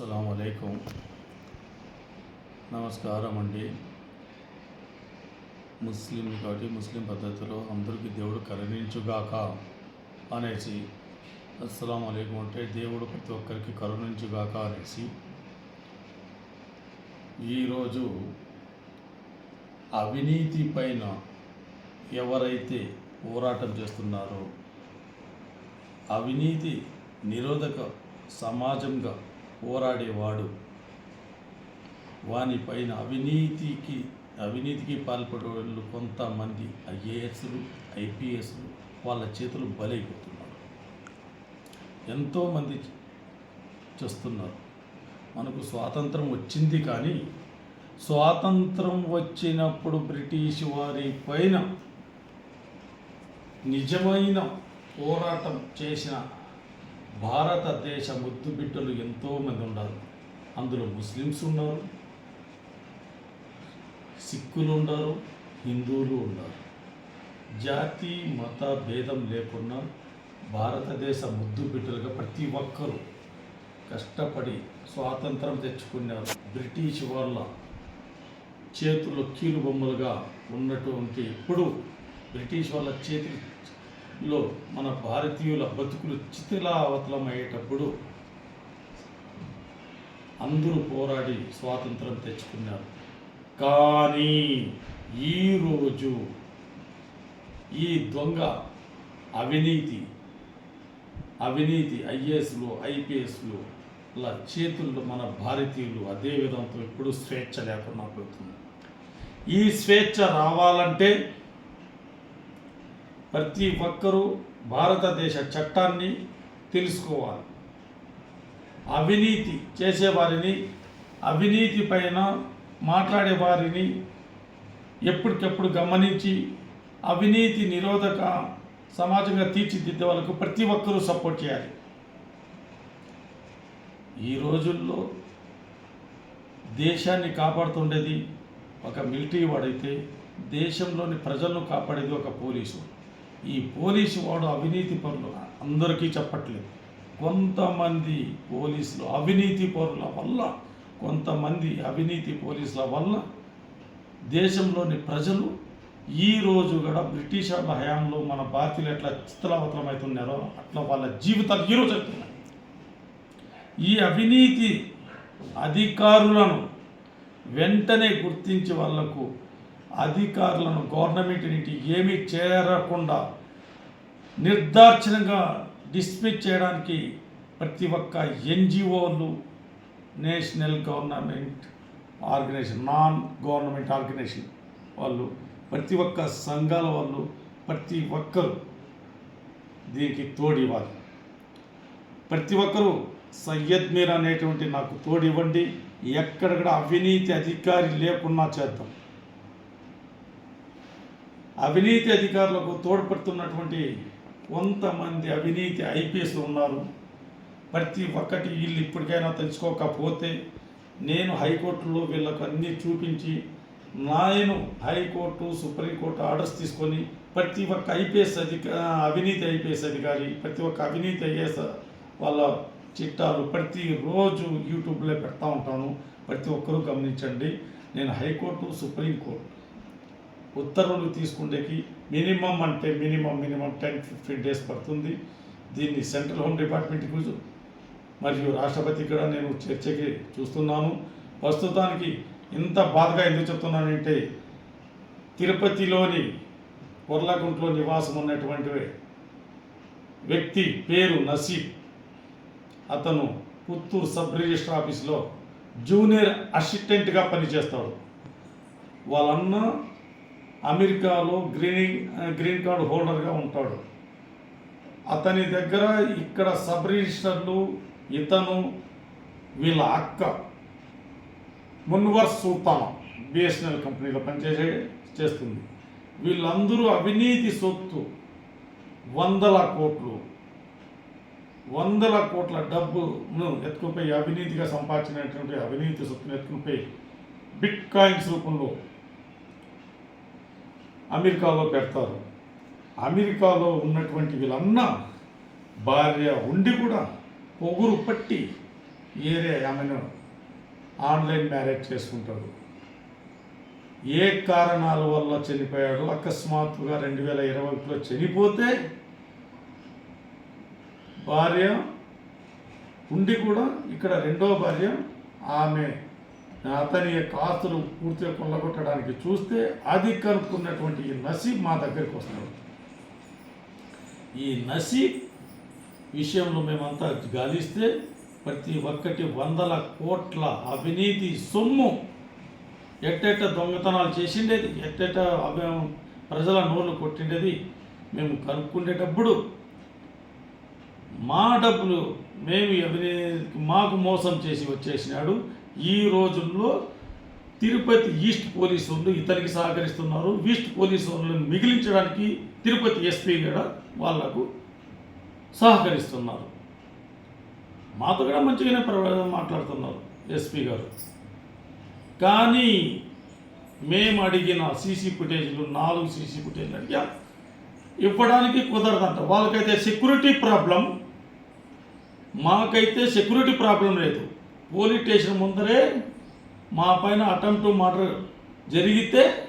అస్సలం నమస్కారం అండి ముస్లిం కాబట్టి ముస్లిం పద్ధతిలో అందరికీ దేవుడు కరుణించుగాక అనేసి అస్సలం అయికం అంటే దేవుడు ప్రతి ఒక్కరికి కరుణించుగాక అనేసి. ఈరోజు అవినీతి పైన ఎవరైతే పోరాటం చేస్తున్నారో అవినీతి నిరోధక సమాజంగా పోరాడేవాడు. వానిపైన అవినీతికి అవినీతికి పాల్పడే వాళ్ళు కొంతమంది ఐఏఎస్లు ఐపీఎస్లు వాళ్ళ చేతులు బలైపోతున్నారు. ఎంతోమంది చేస్తున్నారు. మనకు స్వాతంత్రం వచ్చింది కానీ స్వాతంత్రం వచ్చినప్పుడు బ్రిటిష్ వారి పైన నిజమైన పోరాటం చేసిన భారతదేశ ముద్దు బిడ్డలు ఎంతోమంది ఉన్నారు అందులో ముస్లిమ్స్ ఉన్నారు సిక్కులు ఉన్నారు హిందువులు ఉన్నారు జాతి మత భేదం లేకుండా భారతదేశ ముద్దు బిడ్డలుగా ప్రతి ఒక్కరూ కష్టపడి స్వాతంత్రం తెచ్చుకున్నారు. బ్రిటిష్ వాళ్ళ చేతుల్లో కీలు బొమ్మలుగా ఉన్నటువంటి ఇప్పుడు బ్రిటిష్ వాళ్ళ లో మన భారతీయుల బతుకులు చితిలావతలమయ్యేటప్పుడు అందరూ పోరాడి స్వాతంత్రం తెచ్చుకున్నారు. కానీ ఈరోజు ఈ దొంగ అవినీతి అవినీతి ఐఏఎస్లు ఐపీఎస్లు ఇలా చేతుల్లో మన భారతీయులు అదే విధంతో ఇప్పుడు స్వేచ్ఛ లేకుండా పోతుంది. ఈ స్వేచ్ఛ రావాలంటే ప్రతి ఒక్కరూ భారతదేశ చట్టాన్ని తెలుసుకోవాలి. అవినీతి చేసేవారిని అవినీతి పైన మాట్లాడే వారిని ఎప్పటికప్పుడు గమనించి అవినీతి నిరోధక సమాజంగా తీర్చిదిద్దే వాళ్ళకు ప్రతి ఒక్కరూ సపోర్ట్ చేయాలి. ఈ రోజుల్లో దేశాన్ని కాపాడుతుండేది ఒక మిలిటరీ వాడైతే దేశంలోని ప్రజలను కాపాడేది ఒక పోలీసు. ఈ పోలీసు వాడు అవినీతి పరులు అందరికీ చెప్పట్లేదు. కొంతమంది పోలీసులు అవినీతి పరుల వల్ల కొంతమంది అవినీతి పోలీసుల వల్ల దేశంలోని ప్రజలు ఈ రోజు కూడా బ్రిటిష్ వాళ్ళ హయాంలో మన భారతీయులు ఎట్లా చిత్తలవతలమవుతున్నారో అట్లా వాళ్ళ జీవితాలు ఈరోజు అవుతున్నాయి ఈ అవినీతి అధికారులను వెంటనే గుర్తించి వాళ్ళకు అధికారులను గవర్నమెంట్ నుండి ఏమీ చేరకుండా నిర్దార్చనంగా డిస్మిస్ చేయడానికి ప్రతి ఒక్క ఎన్జిఓలు national government organization non government organization వాళ్ళు ప్రతి ఒక్క సంఘాల వాళ్ళు ప్రతి ఒక్కరు దీనికి తోడివ్వాలి ప్రతి ఒక్కరూ సయ్యద్ మీర్ అనేటువంటి నాకు తోడివ్వండి ఎక్కడ కూడా అవినీతి అధికారి లేకున్నా చేద్దాం. అవినీతి అధికారులకు తోడ్పడుతున్నటువంటి కొంతమంది అవినీతి ఐపీఎస్లు ఉన్నారు. ప్రతి ఒక్కటి వీళ్ళు ఇప్పటికైనా తెలుసుకోకపోతే నేను హైకోర్టులో వీళ్ళకు అన్నీ చూపించి నేను హైకోర్టు సుప్రీంకోర్టు ఆర్డర్స్ తీసుకొని ప్రతి ఒక్క ఐపీఎస్ అధిక అవినీతి ఐపీఎస్ అధికారి ప్రతి ఒక్క అవినీతి ఐఏఎస్ వాళ్ళ చిట్టాలు ప్రతిరోజు యూట్యూబ్లో పెడతా ఉంటాను. ప్రతి ఒక్కరూ గమనించండి. నేను హైకోర్టు సుప్రీంకోర్టు ఉత్తర్వులు తీసుకుండేకి మినిమం అంటే minimum minimum ten fifteen days పడుతుంది. దీన్ని సెంట్రల్ హోమ్ డిపార్ట్మెంట్కి మరియు రాష్ట్రపతి కూడా నేను చర్చకి చూస్తున్నాను. ప్రస్తుతానికి ఇంత బాధగా ఎందుకు చెప్తున్నానంటే తిరుపతిలోని పొర్లగుంట్లో నివాసం ఉన్నటువంటి వ్యక్తి పేరు నసీబ్. అతను పుత్తూరు సబ్ రిజిస్టర్ ఆఫీస్లో జూనియర్ అసిస్టెంట్గా పనిచేస్తాడు. వాళ్ళన్న అమెరికాలో గ్రీన్ గ్రీన్ కార్డు హోల్డర్గా ఉంటాడు. అతని దగ్గర ఇక్కడ సబ్ రిజిస్టర్లు ఇతను వీళ్ళ అక్క మున్వర్ సుల్తానా బిఎస్ఎన్ఎల్ కంపెనీలో పనిచేసే చేస్తుంది. వీళ్ళందరూ అవినీతి సొత్తు వందల కోట్లు వందల కోట్ల డబ్బును ఎత్తుకుపోయి అవినీతిగా సంపాదించినటువంటి అవినీతి సొత్తును ఎత్తుకుపోయి బిట్ కాయిన్స్ రూపంలో అమెరికాలో పెడతారు. అమెరికాలో ఉన్నటువంటి వీళ్ళన్నా భార్య ఉండి కూడా పొగురు పట్టి ఏరే ఆమెను ఆన్లైన్ మ్యారేజ్ చేసుకుంటాడు ఏ కారణాల వల్ల చనిపోయాడు? అకస్మాత్తుగా రెండు వేల ఇరవై ఒకటిలో చనిపోతే భార్య ఉండి కూడా ఇక్కడ రెండో భార్య ఆమె అతని యొక్క ఆస్తులు పూర్తిగా కొల్లగొట్టడానికి చూస్తే అది కనుక్కున్నటువంటి ఈ నసీబ్ మా దగ్గరికి వస్తాడు. ఈ నసీబ్ విషయంలో మేమంతా గాలిస్తే ప్రతి ఒక్కటి వందల కోట్ల అవినీతి సొమ్ము ఎట్టెట్ట దొంగతనాలు చేసిండేది ఎట్టెట్ట ప్రజల నోళ్ళు కొట్టిండేది మేము కనుక్కుండేటప్పుడు మా డబ్బులు మేము అవినీతికి మాకు మోసం చేసి వచ్చేసినాడు. ఈ రోజుల్లో తిరుపతి ఈస్ట్ పోలీసు వాళ్ళు ఇతనికి సహకరిస్తున్నారు. ఈస్ట్ పోలీసు వాళ్ళని మిగిలించడానికి తిరుపతి ఎస్పీ కూడా వాళ్ళకు సహకరిస్తున్నారు. మాతో కూడా మంచిగానే ప్ర- మాట్లాడుతున్నారు ఎస్పీ గారు. కానీ మేము అడిగిన సీసీ ఫుటేజ్లు నాలుగు సీసీ ఫుటేజ్లు అడిగా ఇవ్వడానికి కుదరదంట. వాళ్ళకైతే సెక్యూరిటీ ప్రాబ్లం మాకైతే సెక్యూరిటీ ప్రాబ్లం లేదు. పోలీస్ స్టేషన్ ముందరే మా పైన అటెంప్ట్ మర్డర్ జరిగితే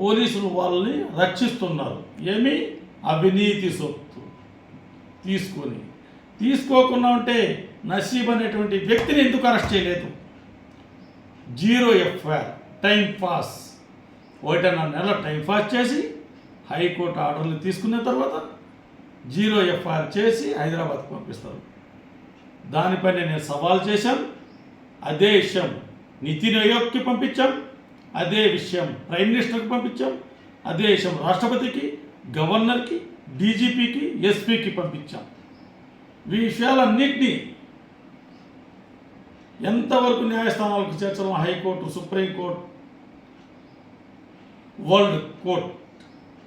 పోలీసులు వాళ్ళని రక్షిస్తున్నారు. ఏమి? అవినీతి సొత్తు. తీసుకొని. తీసుకోకుండా ఉంటే నసీబ్ అనేటువంటి వ్యక్తిని ఎందుకు అరెస్ట్ చేయలేదు? Zero FIR time pass. ఒకటిన్నర నెల టైం పాస్ చేసి హైకోర్టు ఆర్డర్లు తీసుకున్న తర్వాత జీరో ఎఫ్ఐఆర్ చేసి హైదరాబాద్కి పంపిస్తారు. దానిపైన నేను సవాల్ చేశాం అదే విషయం నితిన్ ఆయోగ్కి పంపించాం. అదే విషయం ప్రైమ్ మినిస్టర్కి పంపించాం. అదే విషయం రాష్ట్రపతికి గవర్నర్కి డీజీపీకి ఎస్పీకి పంపించాం. ఈ విషయాలన్నింటినీ ఎంతవరకు న్యాయస్థానాలకు చేర్చడం? High court supreme court world court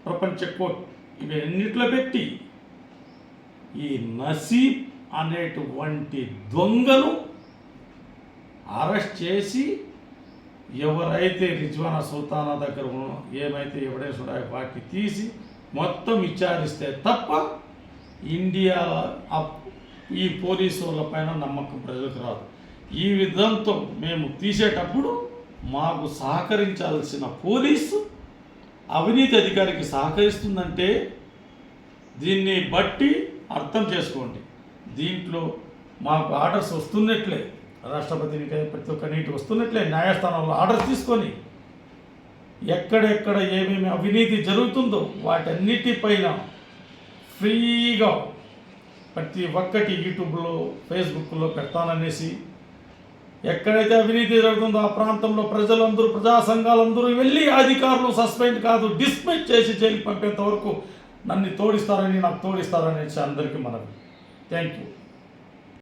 ప్రపంచ కోర్ట్ ఇవి పెట్టి ఈ నసీబ్ అనేటువంటి దొంగను అరెస్ట్ చేసి ఎవరైతే రిజ్వానా సుల్తానా దగ్గర ఏమైతే ఎవిడెన్స్ ఉన్నాయో వాటిని తీసి మొత్తం విచారిస్తే తప్ప ఇండియా అప్- ఈ పోలీసు వాళ్ళ పైన నమ్మకం ప్రజలకు రాదు. ఈ విధంతో మేము తీసేటప్పుడు మాకు సహకరించాల్సిన పోలీసు అవినీతి అధికారికి సహకరిస్తుందంటే దీన్ని బట్టి అర్థం చేసుకోండి. దీంట్లో మాకు ఆర్డర్స్ వస్తున్నట్లే. రాష్ట్రపతిని కానీ ప్రతి ఒక్క నీటి వస్తున్నట్లే. న్యాయస్థానంలో ఆర్డర్ తీసుకొని ఎక్కడెక్కడ ఏమేమి అవినీతి జరుగుతుందో వాటన్నిటిపైన ఫ్రీగా ప్రతి ఒక్కటి యూట్యూబ్లో ఫేస్బుక్లో పెడతాననేసి ఎక్కడైతే అవినీతి జరుగుతుందో ఆ ప్రాంతంలో ప్రజలందరూ ప్రజా సంఘాలందరూ వెళ్ళి అధికారులు సస్పెండ్ కాదు డిస్మిస్ చేసి జైలు పంపేంత వరకు నన్ను తోడిస్తారని నాకు తోడిస్తారనేసి అందరికీ మనవి. Thank you.